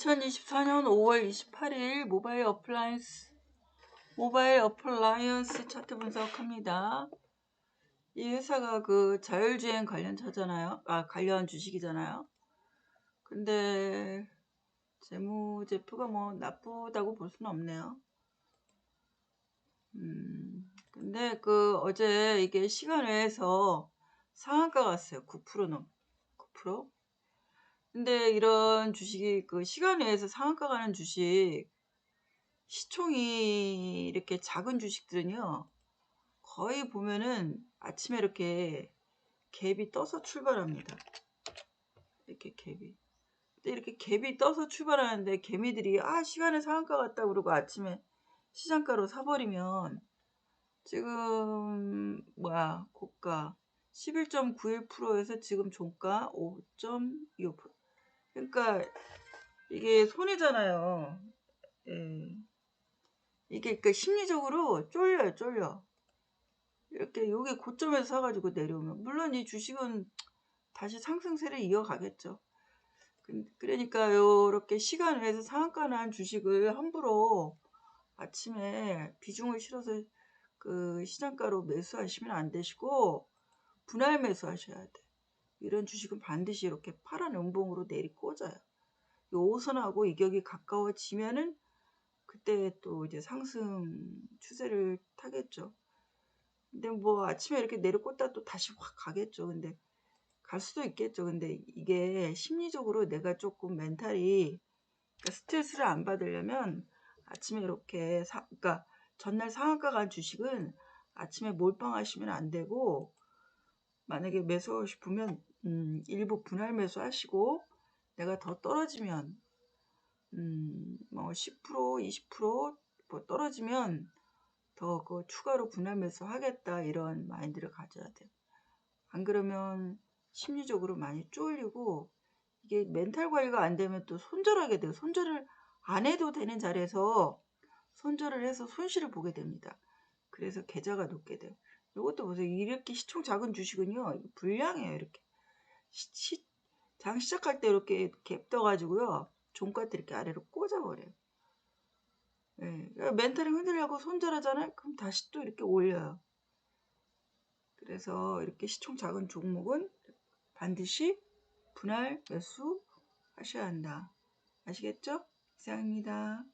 2024년 5월 28일 모바일 어플라이언스 모바일 어플라이언스 차트 분석합니다. 이 회사가 그 자율주행 관련차잖아요. 아 관련 주식이잖아요. 근데 재무제표가 뭐 나쁘다고 볼 수는 없네요. 음, 근데 그 어제 이게 시간 외에서 상한가 갔어요. 9%는 9%? 근데 이런 주식이 그 시간 내에서 상한가 가는 주식 시총이 이렇게 작은 주식들은요 거의 보면은 아침에 이렇게 갭이 떠서 출발합니다. 이렇게 갭이. 근데 이렇게 갭이 떠서 출발하는데 개미들이 아 시간에 상한가 갔다 그러고 아침에 시장가로 사버리면 지금 뭐야 고가 11.91%에서 지금 종가 5.25% 그러니까 이게 손해잖아요. 예. 이게 그러니까 심리적으로 쫄려요, 쫄려. 이렇게 여기 고점에서 사가지고 내려오면 물론 이 주식은 다시 상승세를 이어가겠죠. 그러니까 요렇게 시간 외에서 상한가 난 주식을 함부로 아침에 비중을 실어서 그 시장가로 매수하시면 안 되시고 분할 매수하셔야 돼. 이런 주식은 반드시 이렇게 파란 음봉으로 내리 꽂아요. 이 오선하고 이격이 가까워지면은 그때 또 이제 상승 추세를 타겠죠. 근데 뭐 아침에 이렇게 내리 꽂다 또 다시 확 가겠죠. 근데 갈 수도 있겠죠. 근데 이게 심리적으로 내가 조금 멘탈이 그러니까 스트레스를 안 받으려면 아침에 이렇게 사, 그러니까 전날 상한가 간 주식은 아침에 몰빵하시면 안 되고 만약에 매수하고 싶으면 음, 일부 분할 매수하시고 내가 더 떨어지면 음, 뭐 10% 20%뭐 떨어지면 더 그 추가로 분할 매수 하겠다 이런 마인드를 가져야 돼요. 안 그러면 심리적으로 많이 쫄리고 이게 멘탈 관리가 안 되면 또 손절하게 돼요. 손절을 안 해도 되는 자리에서 손절을 해서 손실을 보게 됩니다. 그래서 계좌가 높게 돼요. 이것도 보세요. 이렇게 시총 작은 주식은요. 불량이에요. 이렇게. 시, 장 시작할 때 이렇게 갭 떠가지고요. 종가 때 이렇게 아래로 꽂아버려요. 네. 멘탈이 흔들려고 손절하잖아요. 그럼 다시 또 이렇게 올려요. 그래서 이렇게 시총 작은 종목은 반드시 분할 매수 하셔야 한다. 아시겠죠? 이상입니다.